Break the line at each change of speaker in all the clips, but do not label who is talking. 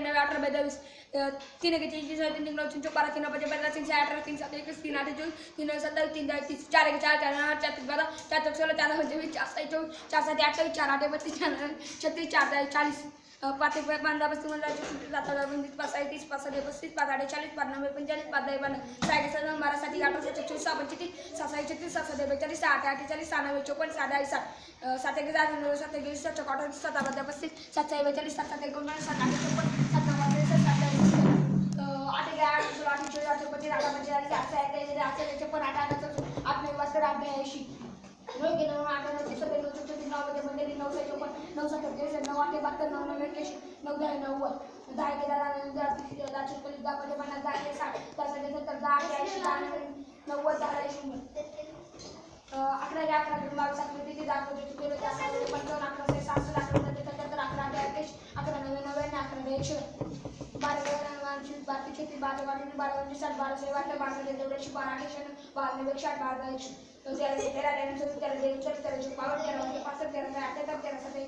ब्याण्णव अठरा बेचाळीस तीन एक तीनशे साडे तीन तीन नऊ तीनशे बारा तीन पाच पंधरा तीनशे अठरा तीन सात एकवीस तीन आठ चोवीस तीन नऊ सत्तावीस तीन दहा तीस चार एक चार चार नऊ आठ चार तीस बारा चार चौक सोळा चार पंचवीस चार सात चोवीस चार सात अठ्ठावीस चार आठ बत्तीस चार नऊ छत्तीस चार दहा चाळीस अं, पाच एक पंधरा पस्तीस पंधरा चौतीस सात आठ पंचवीस पाच तीस पाच सात पस्तीस पाच आठ चाळीस पाच नव्वद पंचेचाळीस पाच दहा बारा सहा सात बारा साठी आठ सत्तर चोवीस सहा पंचेतीस सहा छत्तीस सात बेचाळीस सहा आठ अठ्ठेचाळीस सहा नव्वद चोपन्न सहा सात सात एक हजार नऊ सात एक सात चौक अठ्ठावीस सात आठ पस्तीस सात सहा बेचाळीस सात सात एकोणपन्नास सात आठ चोपन्न सात नऊ त्रेसष्ट सात आठ एक आठ सोळा आठ चोवीस आठ पच्चीस आठ पंचेचाळीस आठ सहा आठ सहा आठ आठ आठ नऊ वाजता आठ नऊ नऊ नऊ आठ नऊ सत्तर नऊ चौतीस नऊ मध्ये मध्ये नऊ सहा चोपन्न नऊ सत्तर नऊ आठ बहात्तर नऊ नऊ एक्क्याऐंशी नऊ दहा नव्वद दहा एक दहा नऊ दहा तीस दहा छत्तीस दहा मध्ये पन्नास दहा एक साठ दहा सहा सत्तर दहा अठरा ऐंशी दहा नव्वद नव्वद दहा शून्य अकरा एक अकरा दोन बावीस अकरा किती दहा पंचवीस तेवीस अकरा नऊ पंचावन्न अकरा सहा सहासष्ट अकरा सत्तर सत्तर अकरा अठरा एक्केचाळीस अकरा नव्वद नव्याण्णव अकरा एकशे बारा तेरा बारा बारा छत्तीस बारा बारा बारा पंचवीस साठ बारा सहा वाटलं बारा चौऱ्याऐंशी बारा अठ्याऐंशी बारा नव्वद एकशे बारा एकशे तेरा तेरा तेरा चौतीस तेरा तेरा तेरा तेरा तेरा तेरा तेरा तेरा तेरा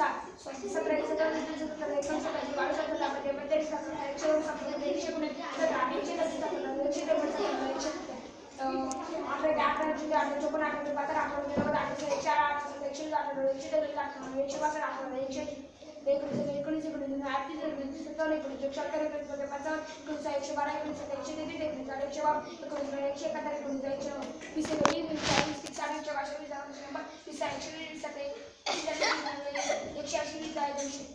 एकशे सात सतरा एकशे दोन एकशे सत्तर एकशे सत्तर बावीस सत्तर लाभार्थी बेचाळीस सत्तर एकशे दोन सत्तर एकशे एकोणीस सतरा एकशे दस सत्तर एकशे दोन सत्तर एकशे अठरा अठरा जुलै अठरा चोपन्न अठरा बहात्तर अठरा नव्वद एकशे आठ एकशे अठरा एकशे दोन अठरा एकशे पासष्ट अठरा एकशे एकोणीस एकोणीस एकोणीस अडतीस एकोणीस सत्तावन्न एकोणीस एकशे अठरा एकोणीस पंचावन्न एकोणीस एकशे बारा एकोणीस एकशे तेवीस एकोणीस आठ एकशे बावन्न एकोणीस एकशे एकाहत्तर एकोणीस एकशे वीस एकोणीस वीस चाळीस तीस साठ एकशे पाचशे वीस वीस एकशे वीस सत्तर 小心一点儿就行